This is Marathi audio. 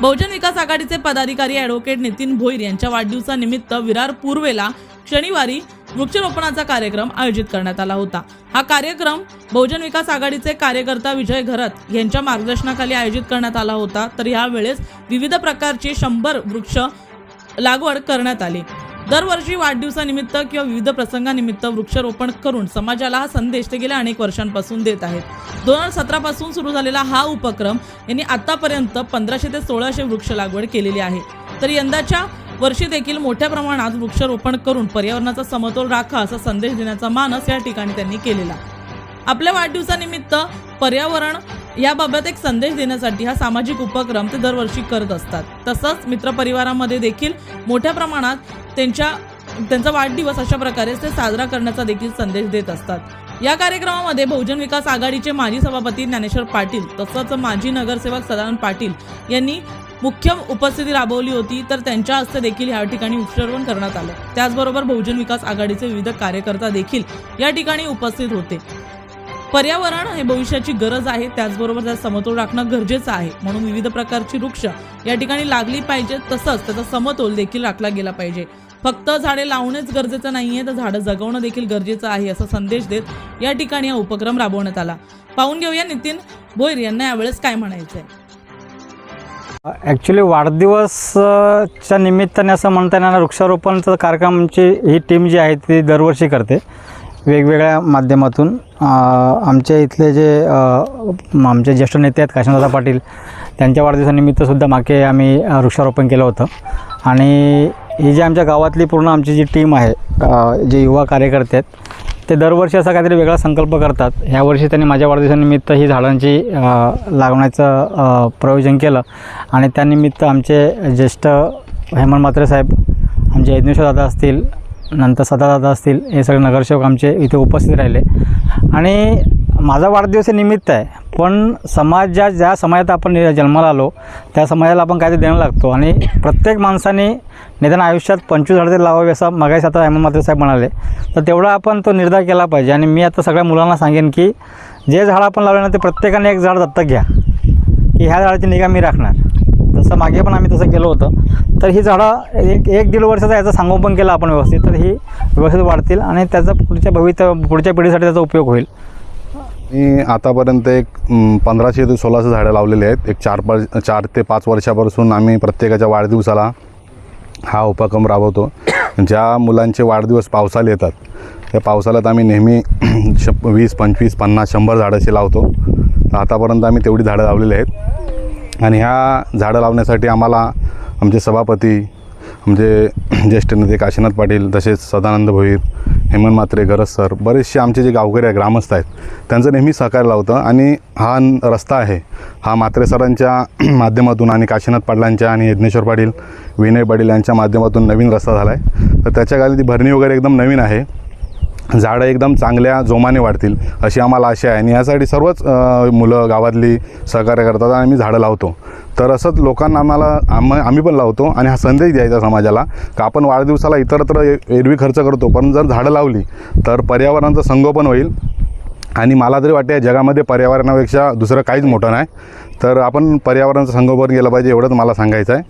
बहुजन विकास आघाडीचे पदाधिकारी ॲडव्होकेट नितीन भोईर यांच्या वाढदिवसानिमित्त विरार पूर्वेला शनिवारी वृक्षरोपणाचा कार्यक्रम आयोजित करण्यात आला होता. हा कार्यक्रम बहुजन विकास आघाडीचे कार्यकर्ता विजय घरत यांच्या मार्गदर्शनाखाली आयोजित करण्यात आला होता. तर यावेळेस विविध प्रकारचे शंभर वृक्ष लागवड करण्यात आली. दरवर्षी वाढदिवसानिमित्त किंवा विविध प्रसंगानिमित्त वृक्षारोपण करून समाजाला हा संदेश ते गेल्या अनेक वर्षांपासून देत आहेत. दोन हजार सतरा पासून सुरू झालेला हा उपक्रम यांनी आतापर्यंत पंधराशे ते सोळाशे वृक्ष लागवड केलेली आहे. तर यंदाच्या वर्षी देखील मोठ्या प्रमाणात वृक्षारोपण करून पर्यावरणाचा समतोल राखा असा संदेश देण्याचा मानस या ठिकाणी त्यांनी केलेला. आपल्या वाढदिवसानिमित्त पर्यावरण याबाबत एक संदेश देण्यासाठी हा सामाजिक उपक्रम ते दरवर्षी करत असतात. तसंच मित्रपरिवारामध्ये देखील मोठ्या प्रमाणात त्यांच्या त्यांचा वाढदिवस अशा प्रकारे ते साजरा करण्याचा देखील संदेश देत असतात. या कार्यक्रमामध्ये बहुजन विकास आघाडीचे माजी सभापती ज्ञानेश्वर पाटील तसंच माजी नगरसेवक सदानंद पाटील यांनी मुख्य उपस्थिती राबवली होती तर त्यांच्या हस्ते देखील या ठिकाणी वृक्षारोपण करण्यात आलं. त्याचबरोबर बहुजन विकास आघाडीचे विविध कार्यकर्ता देखील या ठिकाणी उपस्थित होते. पर्यावरण हे भविष्याची गरज आहे त्याचबरोबर त्याचा समतोल राखणं गरजेचं आहे. म्हणून विविध प्रकारची वृक्ष या ठिकाणी लागली पाहिजे तसंच त्याचा समतोल देखील राखला गेला पाहिजे. फक्त झाडे लावणेच गरजेचं नाहीये तर झाडं जगवणं देखील गरजेचं आहे असा संदेश देत या ठिकाणी हा उपक्रम राबवण्यात आला. पाहून घेऊया नितीन भोईर यांना यावेळेस काय म्हणायचंय. ॲक्च्युली वाढदिवसच्या निमित्ताने असं म्हणता येणार वृक्षारोपणचा कार्यक्रमची ही टीम जी आहे ती दरवर्षी करते. वेगवेगळ्या माध्यमातून आमच्या इथले जे आमचे ज्येष्ठ नेते आहेत काशीनाथ पाटील त्यांच्या वाढदिवसानिमित्तसुद्धा मागे आम्ही वृक्षारोपण केलं होतं. आणि ही जी आमच्या गावातली पूर्ण आमची जी टीम आहे जे युवा कार्यकर्ते आहेत ते दरवर्षी असा काहीतरी वेगळा संकल्प करतात. ह्यावर्षी त्यांनी माझ्या वाढदिवसानिमित्त ही झाडांची लागवण्याचं प्रयोजन केलं. आणि त्यानिमित्त आमचे ज्येष्ठ हेमंत म्हात्रे साहेब आमचे यज्ञेश्वर दादा असतील नंतर सदादादा असतील हे सगळे नगरसेवक आमचे इथे उपस्थित राहिले. आणि माझा वाढदिवस हे निमित्त आहे पण समाज ज्या ज्या समाजात आपण जन्माला आलो त्या समाजाला आपण काहीतरी देणं लागतो. आणि प्रत्येक माणसाने निदान आयुष्यात पंचवीस झाडं तरी लावावी असं मगाशी आता हेमंत म्हात्रे साहेब म्हणाले. तर तेवढा आपण तो निर्धार केला पाहिजे. आणि मी आता सगळ्या मुलांना सांगेन की जे झाडं आपण लावले ना ते प्रत्येकाने एक झाड दत्तक घ्या. की ह्या झाडाची निगा मी राखणार. तसं मागे पण आम्ही तसं केलं होतं. तर ही झाडं एक एक दीड वर्षाचा याचं संगोपन केलं आपण व्यवस्थित. तर ही व्यवस्थित वाढतील आणि त्याचा पुढच्या भवित्य पुढच्या पिढीसाठी त्याचा उपयोग होईल. मी आतापर्यंत एक पंधराशे ते सोळाशे झाडं लावलेली आहेत. एक चार पाच चार ते पाच वर्षापासून आम्ही प्रत्येकाच्या वाढदिवसाला हा उपक्रम राबवतो. ज्या मुलांचे वाढदिवस पावसाला येतात त्या पावसाळ्यात आम्ही नेहमी शप वीस पंचवीस पन्नास शंभर झाडाचे लावतो. तर आतापर्यंत आम्ही तेवढी झाडं लावलेली आहेत. आणि ह्या झाडं लावण्यासाठी आम्हाला आमचे सभापती म्हणजे ज्येष्ठ नेते काशीनाथ पाटील तसेच सदानंद भोईर हेमंत म्हात्रे गरज सर बरेचसे आमचे जे गावकरी आहे ग्रामस्थ आहेत त्यांचं नेहमी सहकार्य लावतं. आणि हा रस्ता आहे हा म्हात्रे सरांच्या माध्यमातून आणि काशीनाथ पाटलांच्या आणि यज्ञेश्वर पाटील विनय पाटील यांच्या माध्यमातून नवीन रस्ता झाला आहे तर त्याच्याखाली ती भरणी वगैरे एकदम नवीन आहे. झाडं एकदम चांगल्या जोमाने वाढतील अशी आम्हाला आशा आहे. आणि यासाठी सर्वच मुलं गावातली सहकार्य करतात आणि आम्ही झाडं लावतो. तर असंच लोकांना आम्हाला आम आम्ही पण लावतो आणि हा संदेश द्यायचा समाजाला का आपण वाढदिवसाला इतरत्र एरवी खर्च करतो. पण जर झाडं लावली तर पर्यावरणाचं संगोपन होईल. आणि मला तरी वाटते जगामध्ये पर्यावरणापेक्षा दुसरं काहीच मोठं नाही. तर आपण पर्यावरणाचं संगोपन केलं पाहिजे एवढंच मला सांगायचं आहे.